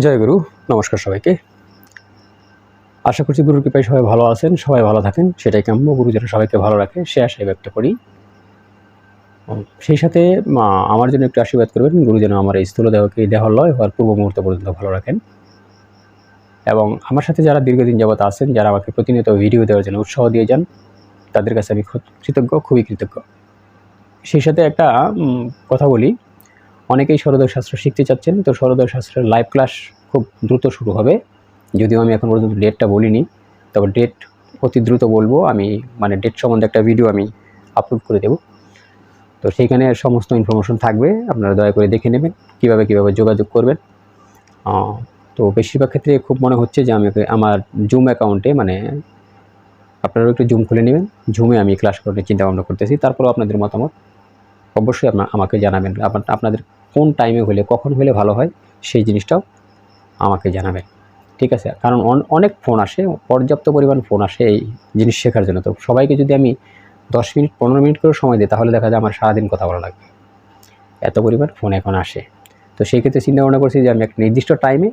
জয় গুরু, নমস্কার সবাইকে। আশা করছি গুরুর কৃপায় সবাই ভালো আছেন, সবাই ভালো থাকেন, সেটাই কাম্য, গুরু যেন সবাইকে ভালো রাখে, সে আশায় ব্যক্ত করি। সেই সাথে আমার জন্য একটু আশীর্বাদ করবেন, গুরু যেন আমার এই স্থূল দেহকে দেহ লয় হওয়ার পূর্ব মুহূর্ত পর্যন্ত ভালো রাখেন। এবং আমার সাথে যারা দীর্ঘদিন যাবত আছেন, যারা আমাকে প্রতিনিয়ত ভিডিও দেওয়ার জন্য উৎসাহ দিয়ে যান, তাদের কাছে আমি কৃতজ্ঞ, খুবই কৃতজ্ঞ। সেই সাথে একটা কথা বলি। অনেকেই সরোদয় শাস্ত্র শিখতে চাচ্ছেন, তো সরোদয় শাস্ত্রের লাইভ ক্লাস খুব দ্রুত শুরু হবে। যদিও আমি এখন পর্যন্ত ডেটটা বলিনি, তবে ডেট অতি দ্রুত বলব। আমি মানে ডেট সম্বন্ধে একটা ভিডিও আমি আপলোড করে দেব। তো সেইখানে সমস্ত ইনফরমেশন থাকবে, আপনারা দয়া করে দেখে নেবেন, কীভাবে কীভাবে যোগাযোগ করবেন। তো বেশিরভাগ ক্ষেত্রে খুব মনে হচ্ছে যে আমি আমার জুম অ্যাকাউন্টে মানে আপনারাও একটু জুম খুলে নেবেন। জুমে আমি ক্লাস করার চিন্তা ভাবনা করতেছি। তারপরেও আপনাদের মতামত অবশ্যই আপনার আমাকে জানাবেন। আপনাদের কোন টাইমে হলে, কখন হলে ভালো হয়, সেই জিনিসটাও আমাকে জানাবেন ঠিক আছে? কারণ অন- অনেক ফোন আসে, পর্যাপ্ত পরিমাণ ফোন আসে এই জিনিস শেখার জন্য। তো সবাইকে যদি আমি দশ মিনিট, পনেরো মিনিট করে সময় দিই, তাহলে দেখা যায় আমার সারাদিন কথা বলা লাগবে। এত পরিমাণ ফোন এখন আসে। তো সেই ক্ষেত্রে চিন্তা ভাবনা করছি যে আমি একটা নির্দিষ্ট টাইমে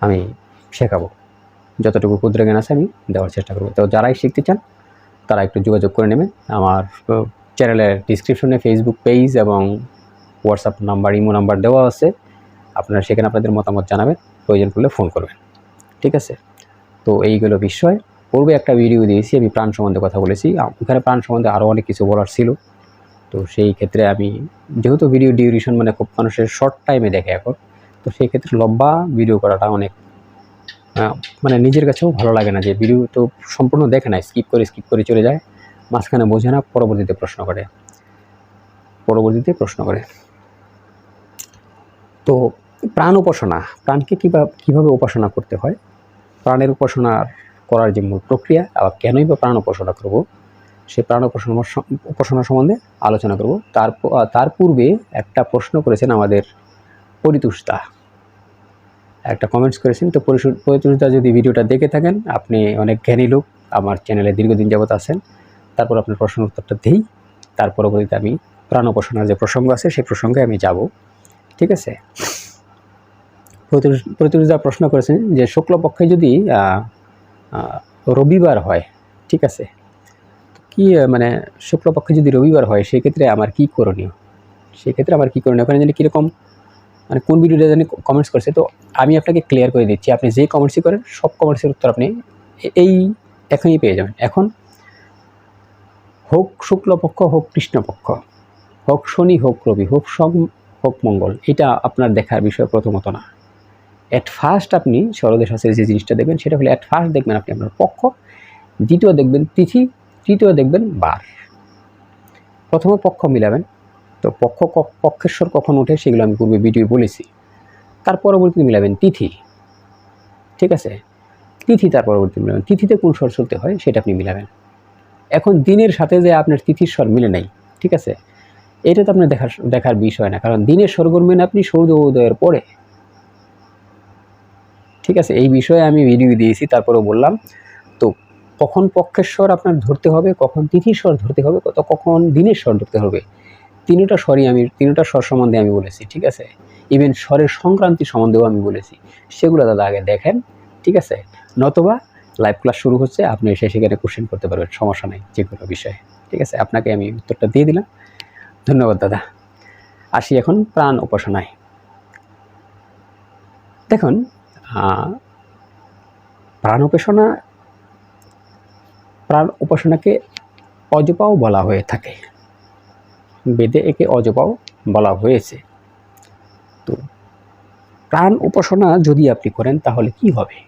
আমি শেখাবো। যতটুকু ক্ষুদ্র জ্ঞান আছে আমি দেওয়ার চেষ্টা করব। তো যারাই শিখতে চান, তারা একটু যোগাযোগ করে নেবেন। আমার চ্যানেলের ডিসক্রিপশনে ফেসবুক পেজ এবং হোয়াটসঅ্যাপ নাম্বার ইমো নাম্বার দেওয়া আছে। আপনারা সেখানে আপনাদের মতামত জানাবেন, প্রয়োজন পড়লে ফোন করবেন। ঠিক আছে? তো এইগুলো বিষয়। পূর্বে একটা ভিডিও দিয়েছি, আমি প্রাণ সম্বন্ধে কথা বলেছি। ওখানে প্রাণ সম্বন্ধে আরও অনেক কিছু বলার ছিল। তো সেই ক্ষেত্রে আমি, যেহেতু ভিডিও ডিউরেশন মানে খুব মানুষের শর্ট টাইমে দেখে এখন, তো সেই ক্ষেত্রে লম্বা ভিডিও করাটা অনেক মানে নিজের কাছেও ভালো লাগে না যে ভিডিও তো সম্পূর্ণ দেখে না স্কিপ করে স্কিপ করে চলে যায়। মাঝখানে বোঝে না, পরবর্তীতে প্রশ্ন করে। পরবর্তীতে প্রশ্ন করে। তো প্রাণ উপাসনা, প্রাণকে কীভাবে কীভাবে উপাসনা করতে হয়? প্রাণের উপাসনা করার যে মূল প্রক্রিয়া, আবার কেনই বা প্রাণ উপাসনা করব? সে প্রাণ উপাসনা উপাসনা সম্বন্ধে আলোচনা করব। তার তার পূর্বে একটা প্রশ্ন করেছেন আমাদের পরিতুষ্টা একটা কমেন্টস করেছেন, তো পরিতুষ্টা যদি ভিডিওটা দেখে থাকেন, আপনি অনেক জ্ঞানী লোক, আমার চ্যানেলে দীর্ঘদিন যাবত আছেন, তারপর আপনার প্রশ্ন উত্তরটা দিই, তার পরবর্তীতে আমি প্রাণ উপাসনার যে প্রসঙ্গ আছে সেই প্রসঙ্গে আমি যাব। ঠিক আছে? প্রতিরোধা প্রশ্ন করেছেন যে শুক্লপক্ষে যদি রবিবার হয়, ঠিক আছে? কি মানে শুক্লপক্ষে যদি রবিবার হয়, সেক্ষেত্রে আমার কি করণীয়? সেক্ষেত্রে আমার কি করণীয়? ওখানে জানি কীরকম মানে কোন ভিডিওটা জানি কমেন্টস করছে। তো আমি আপনাকে ক্লিয়ার করে দিচ্ছি, আপনি যেই কমেন্টসই করেন, সব কমেন্টসের উত্তর আপনি এই এখনই পেয়ে যাবেন। এখন, হোক শুক্লপক্ষ, হোক কৃষ্ণপক্ষ, হোক শনি, হোক রবি, হোক সম হোক মঙ্গল, এটা আপনার দেখার বিষয় প্রথমত না। অ্যাট ফার্স্ট আপনি শরদের শাস্ত্রের যে জিনিসটা দেখবেন, সেটা হলো অ্যাট ফার্স্ট দেখবেন আপনি আপনার পক্ষ, দ্বিতীয় দেখবেন তিথি, তৃতীয় দেখবেন বার। প্রথমে পক্ষ মিলাবেন, তো পক্ষ পক্ষেশ্বর কখন ওঠে সেগুলো আমি পূর্বে ভিডিও বলেছি। তার পরবর্তীতে মিলাবেন তিথি, ঠিক আছে? তিথি তার পরবর্তী মিলাবেন। তিথিতে কোন স্বর চলতে হয় সেটা আপনি মিলাবেন। এখন দিনের সাথে যে আপনার তিথির স্বর মিলে নাই, ঠিক আছে? এটা তো আপনার দেখার দেখার বিষয় না, কারণ দিনের স্বর করবেন আপনি সূর্য উদয়ের পরে। ঠিক আছে, এই বিষয়ে আমি ভিডিও দিয়েছি, তারপরেও বললাম। তো কখন পক্ষের স্বর আপনার ধরতে হবে, কখন তিথির স্বর ধরতে হবে, কত কখন দিনের স্বর ধরতে হবে, তিনটা স্বরই আমি, তিনটা স্বর সম্বন্ধে আমি বলেছি, ঠিক আছে? ইভেন স্বরের সংক্রান্তি সম্বন্ধেও আমি বলেছি। সেগুলো দাদা আগে দেখেন, ঠিক আছে? নতবা লাইভ ক্লাস শুরু হচ্ছে, আপনি এসে সেখানে কোশ্চেন করতে পারবেন, সমস্যা নেই যে কোনো বিষয়ে, ঠিক আছে? আপনাকে আমি উত্তরটা দিয়ে দিলাম। ধন্যবাদ, দাদা। আসি এখন প্রাণ উপাসনায়। দেখুন প্রাণ উপাসনা, প্রাণ উপাসনাকে অজপাও বলা হয়ে থাকে। বেদে একে অজপাও বলা হয়েছে। তো, প্রাণ উপাসনা যদি আপনি করেন, তাহলে কি হবে?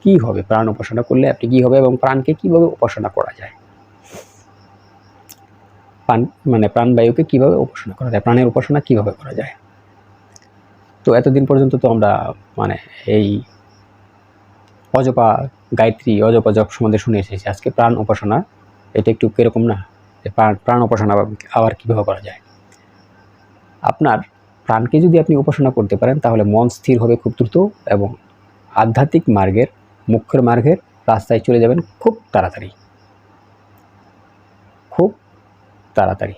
কি হবে? প্রাণ উপাসনা করলে আপনি কি হবে এবং প্রাণকে কীভাবে উপাসনা করা যায়? প্রাণ মানে প্রাণবায়ুকে কীভাবে উপাসনা করা যায়, প্রাণের উপাসনা কীভাবে করা যায়? তো এতদিন পর্যন্ত তো আমরা মানে এই অজপা গায়ত্রী, অজপা জপ সম্বন্ধে শুনে এসেছি। আজকে প্রাণ উপাসনা, এটা একটু কীরকম না? যে প্রাণ উপাসনা আবার কীভাবে করা যায়? আপনার প্রাণকে যদি আপনি উপাসনা করতে পারেন, তাহলে মন স্থির হবে খুব দ্রুত এবং আধ্যাত্মিক মার্গের, মুখ্যের মার্গের রাস্তায় চলে যাবেন খুব তাড়াতাড়ি। খুব তাড়াতাড়ি।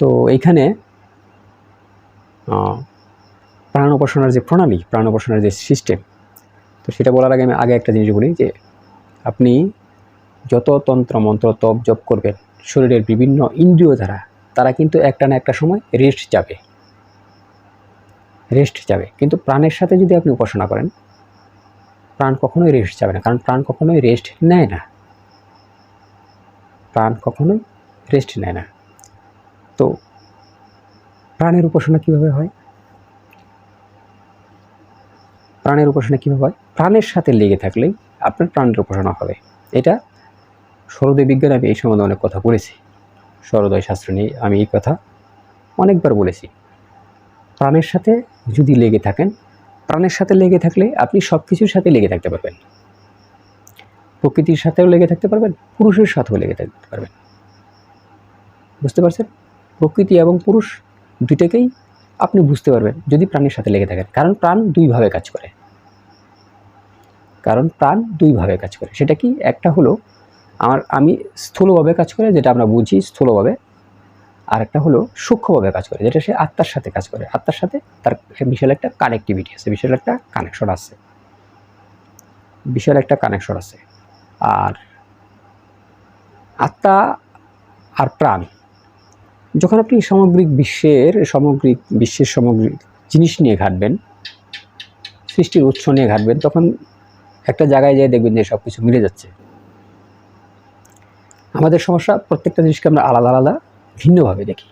তো এইখানে প্রাণ উপাসনার যে প্রণালী, প্রাণ উপাসনার যে সিস্টেম তো সেটা বলার আগে আমি আগে একটা জিনিস বলি যে, আপনি যত তন্ত্র, মন্ত্র, তপ, জপ করবেন, শরীরের বিভিন্ন ইন্দ্রিয় দ্বারা, তারা কিন্তু একটা না একটা সময় রেস্ট যাবে। রেস্ট যাবে। কিন্তু প্রাণের সাথে যদি আপনি উপাসনা করেন, প্রাণ কখনোই রেস্ট যাবে না। কারণ প্রাণ কখনোই রেস্ট নেয় না। প্রাণ কখনোই রেস্ট নেয় না। তো প্রাণের উপাসনা কীভাবে হয়? প্রাণের উপাসনা কীভাবে হয়? প্রাণের সাথে লেগে থাকলেই আপনার প্রাণের উপাসনা হবে। এটা সরোদয় বিজ্ঞান, আমি এই সম্বন্ধে অনেক কথা বলেছি। সরোদয় শাস্ত্র নিয়ে আমি এই কথা অনেকবার বলেছি। প্রাণের সাথে যদি লেগে থাকেন, প্রাণের সাথে লেগে থাকলে আপনি সব কিছুর সাথে লেগে থাকতে পারবেন। প্রকৃতির সাথেও লেগে থাকতে পারবেন, পুরুষের সাথেও লেগে থাকতে পারবেন। বুঝতে পারছেন? প্রকৃতি এবং পুরুষ দুইটাকেই আপনি বুঝতে পারবেন যদি প্রাণের সাথে লেগে থাকেন। কারণ প্রাণ দুইভাবে কাজ করে। কারণ প্রাণ দুইভাবে কাজ করে। সেটা কি? একটা হলো আমার, আমি স্থূলভাবে কাজ করে, যেটা আমরা বুঝি স্থূলভাবে। আর একটা হলো সূক্ষ্মভাবে কাজ করে, যেটা সে আত্মার সাথে কাজ করে। আত্মার সাথে তার বিশাল একটা কানেক্টিভিটি আছে, বিশাল একটা কানেকশন আছে। বিশাল একটা কানেকশন আছে। আর আত্মা আর প্রাণ যখন আপনি সামগ্রিক বিশ্বের সামগ্রিক বিশ্বের সামগ্রিক জিনিস নিয়ে ঘাটবেন, সৃষ্টির উৎস নিয়ে ঘাটবেন, তখন একটা জায়গায় যেয়ে দেখবেন যে সব কিছু মিলে যাচ্ছে। আমাদের সমস্যা, প্রত্যেকটা জিনিসকে আমরা আলাদা আলাদা, ভিন্নভাবে দেখি।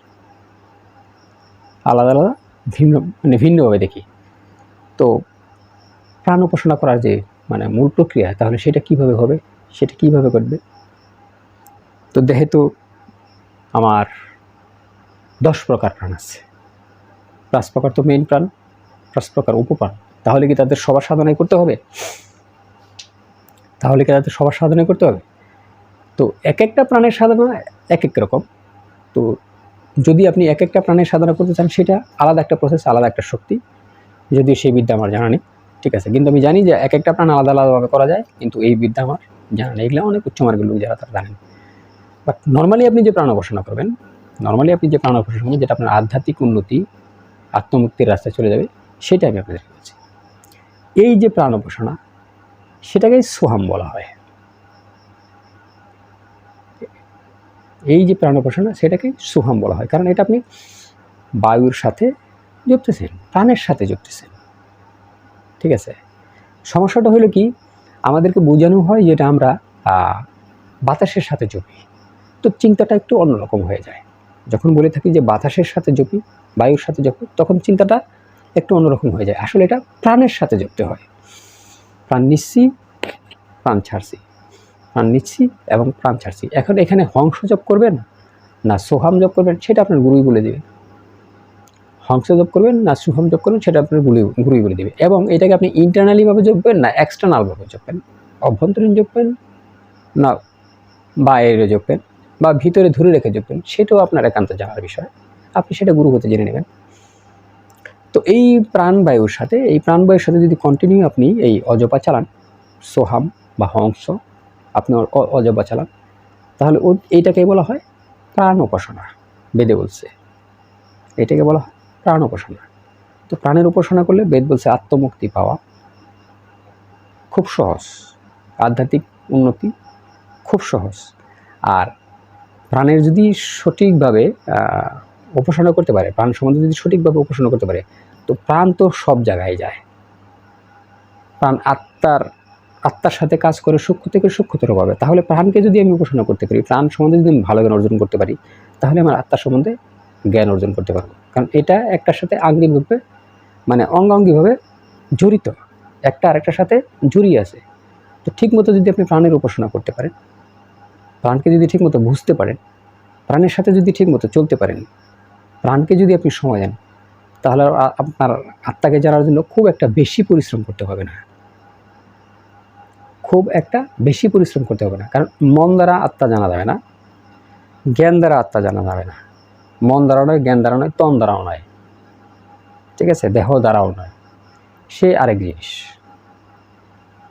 আলাদা আলাদা, ভিন্ন মানে ভিন্নভাবে দেখি। তো প্রাণ উপাসনা করার যে মানে মূল প্রক্রিয়া, তাহলে সেটা কীভাবে হবে? সেটা কীভাবে করবে তো দেহে তো আমার দশ প্রকার প্রাণ আছে। পাঁচ প্রকার তো মেইন প্রাণ পাঁচ প্রকার উপপ্রাণ। তাহলে কি তাদের সবার সাধনাই করতে হবে? তাহলে কি তাদের সবার সাধনাই করতে হবে? তো এক একটা প্রাণের সাধনা এক এক রকম। তো যদি আপনি এক একটা প্রাণের সাধনা করতে চান, সেটা আলাদা একটা প্রসেস আলাদা একটা শক্তি। যদিও সেই বিদ্যা আমার জানা নেই, ঠিক আছে। কিন্তু আমি জানি যে এক একটা প্রাণ আলাদা আলাদাভাবে করা যায়, কিন্তু এই বিদ্যা আমার জানা নেই। এগুলো অনেক উচ্চমার্গের লোক যারা তারা জানেন। বাট নর্মালি আপনি যে প্রাণ উপাসনা করবেন নর্মালি আপনি যে প্রাণ করবেন, যেটা আপনার আধ্যাত্মিক উন্নতি, আত্মমুক্তির রাস্তায় চলে যাবে সেটা আমি আপনাদের বলছি। এই যে প্রাণ উপাসনা সেটাকেই সোহাম বলা হয়। এই যে প্রাণ উপাসনা সেটাকে সোহাম বলা হয়। কারণ এটা আপনি বায়ুর সাথে জপতেছেন প্রাণের সাথে জপতেছেন ঠিক আছে? সমস্যাটা হলো কি, আমাদেরকে বোঝানো হয় যেটা আমরা বাতাসের সাথে জপি তো চিন্তাটা একটু অন্যরকম হয়ে যায়। যখন বলে থাকি যে বাতাসের সাথে জপি বায়ুর সাথে জপি তখন চিন্তাটা একটু অন্যরকম হয়ে যায়। আসলে এটা প্রাণের সাথে জপতে হয়। প্রাণ নিচ্ছি, প্রাণ ছাড়ছি। প্রাণ নিচ্ছি এবং প্রাণ ছাড়ছি। এখন এখানে হংস জপ করবেন না সোহাম জপ করবেন, সেটা আপনার গুরুই বলে দেবে। হংস জপ করবেন না সুহম জপ করবেন, সেটা আপনার গুরুই গুরুই বলে দেবে। এবং এটাকে আপনি ইন্টারনালিভাবে জপবেন না এক্সটার্নালভাবে জপবেন অভ্যন্তরীণ জপবেন না বাইরে জপবেন বা ভিতরে ধরে রেখে জপবেন সেটাও আপনার একান্ত জানার বিষয়। আপনি সেটা গুরু হতে জেনে নেবেন। তো এই প্রাণবায়ুর সাথে, এই প্রাণবায়ুর সাথে যদি কন্টিনিউ আপনি এই অজপা চালান, সোহাম বা হংস, আপনি অ- অ- অজপা চালান, তাহলে ও এইটাকে বলা হয় প্রাণ উপাসনা, বেদে বলছে। এটাকে বলা হয় প্রাণ উপাসনা। তো প্রাণের উপাসনা করলে বেদ বলছে আত্মমুক্তি পাওয়া খুব সহজ। আধ্যাত্মিক উন্নতি খুব সহজ। আর প্রাণের যদি সঠিকভাবে উপাসনা করতে পারে, প্রাণ সম্বন্ধে যদি সঠিকভাবে উপাসনা করতে পারে, তো প্রাণ তো সব জায়গায় যায়। প্রাণ আত্মার আত্মার সাথে কাজ করে সূক্ষ্ম থেকে সূক্ষ্মতর পাবে তাহলে প্রাণকে যদি আমি উপাসনা করতে পারি, প্রাণ সম্বন্ধে যদি আমি ভালো জ্ঞান অর্জন করতে পারি, তাহলে আমার আত্মার সম্বন্ধে জ্ঞান অর্জন করতে পারব। কারণ এটা একটার সাথে আঙ্গিকভাবে মানে অঙ্গাঙ্গিভাবে জড়িত। একটা আরেকটার সাথে জড়িয়ে আছে। তো ঠিকমতো যদি আপনি প্রাণের উপাসনা করতে পারেন প্রাণকে যদি ঠিকমতো বুঝতে পারেন, প্রাণের সাথে যদি ঠিকমতো চলতে পারেন, প্রাণকে যদি আপনি সময় দেন, তাহলে আপনার আত্মাকে জানার জন্য খুব একটা বেশি পরিশ্রম করতে হবে না। খুব একটা বেশি পরিশ্রম করতে হবে না। কারণ মন দ্বারা আত্মা জানা যাবে না, জ্ঞান দ্বারা আত্মা জানা যাবে না। মন দ্বারা নয়, জ্ঞান দ্বারা নয়, তন দ্বারাও নয়। ঠিক আছে? দেহ দ্বারাও নয়। সে আরেক জিনিস।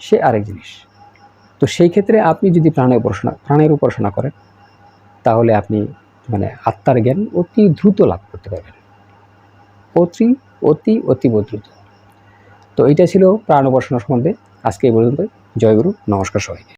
সে আরেক জিনিস। তো সেই ক্ষেত্রে আপনি যদি প্রাণের উপাসনা প্রাণের উপাসনা করেন, তাহলে আপনি মানে আত্মার জ্ঞান অতি দ্রুত লাভ করতে পারবেন। অতি অতি অতীব দ্রুত। তো এইটা ছিল প্রাণ উপাসনা সম্বন্ধে। আজকে এই পর্যন্ত জয়গুরু নমস্কার সবাইকে।